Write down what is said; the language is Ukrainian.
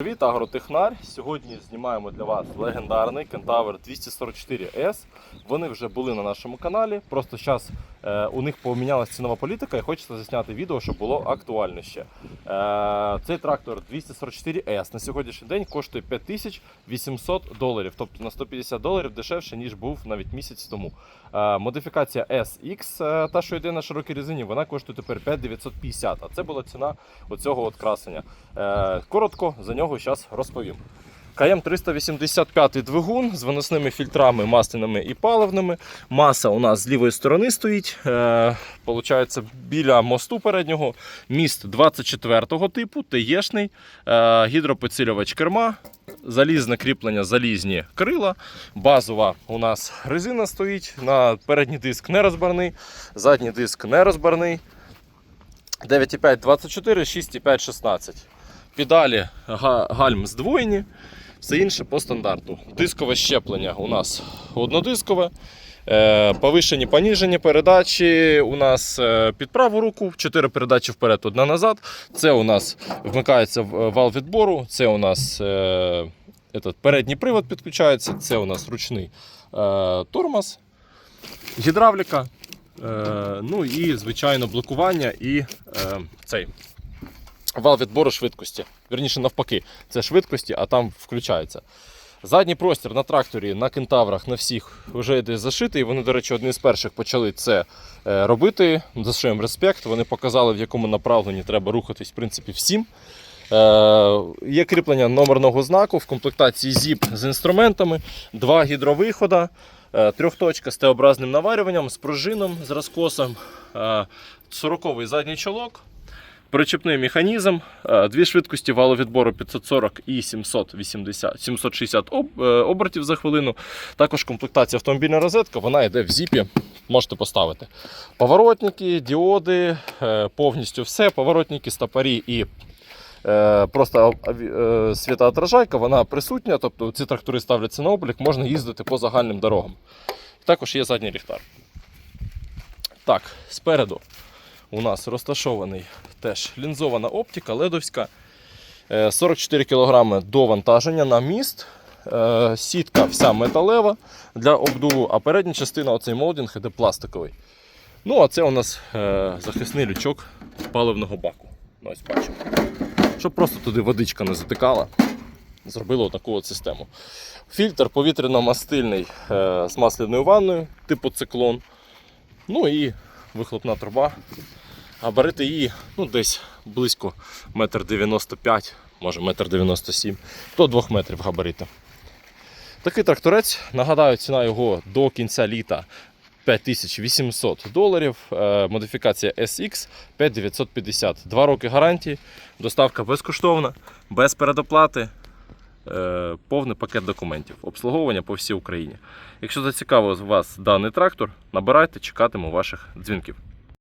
Привіт, агротехнар. Сьогодні знімаємо для вас легендарний Кентавр 244S. Вони вже були на нашому каналі. Просто зараз у них помінялася цінова політика і хочеться засняти відео, щоб було актуально ще. Е, цей трактор 244S на сьогоднішній день коштує 5800 доларів, тобто на 150 доларів дешевше, ніж був навіть місяць тому. Е, модифікація SX, е, та що йде на широкій резині, вона коштує тепер 5950, а це була ціна оцього от красення. Е, коротко за нього зараз розповім. КМ 385 двигун з виносними фільтрами масляними і паливними. Маса у нас з лівої сторони стоїть. Е, біля мосту переднього. Міст 24-го типу, ТЕшний, е, гідропоцілювач керма, залізне кріплення, залізні крила. Базова у нас резина стоїть. На передній диск нерозбарний, задній диск нерозбарний. 9,5 24, 6,5 16. Педалі гальм здвоєні, все інше по стандарту. Дискове щеплення у нас однодискове. Е, Повишені, поніжені передачі у нас е, під праву руку, 4 передачі вперед, одна назад. Це у нас вмикається вал відбору, це у нас е, этот, передній привод підключається, це у нас ручний е, тормоз, гідравліка. Е, ну і, звичайно, блокування і е, цей вал відбору швидкості. Вірніше, навпаки, це швидкості, а там включається. Задній простір на тракторі, на кентаврах, на всіх вже йде зашитий. Вони, до речі, одні з перших почали це е, робити. За що їм респект. Вони показали, в якому направленні треба рухатись, в принципі, всім. Е, є кріплення номерного знаку в комплектації ZIP з інструментами, два гідровихода, е, трьохточка з Т-образним наварюванням, з пружином, з розкосом, е, 40-й задній чолок, причепний механізм, е, дві швидкості валовідбору 540 і 780, 760 об, е, обертів за хвилину. Також комплектація автомобільна розетка, вона йде в зіпі, можете поставити. Поворотники, діоди, е, повністю все, поворотники, стопорі і Просто світоотражайка, вона присутня, тобто ці трактори ставляться на облік, можна їздити по загальним дорогам. Також є задній ліхтар. Так, спереду у нас розташований теж лінзована оптика, ледовська. Е, 44 кг до вантаження на міст. Е, Сітка вся металева для обдуву, а передня частина оцей молдинг іде пластиковий. Ну, а це у нас е, захисний лючок паливного баку. Ну, Ось бачимо. Щоб просто туди водичка не затикала, зробили отаку от систему. Фільтр повітряно-мастильний е, з масляною ванною, типу циклон. Ну і вихлопна труба. Габарити її ну, десь близько 1,95 м, може 1,97 м, до 2 метрів габарита. Такий тракторець, нагадаю, ціна його до кінця літа 5800 доларів. Е, Модифікація SX 5950. Два роки гарантії, доставка безкоштовна, без передоплати, е, повний пакет документів, обслуговування по всій Україні. Якщо зацікавив вас даний трактор, набирайте, чекатиму ваших дзвінків.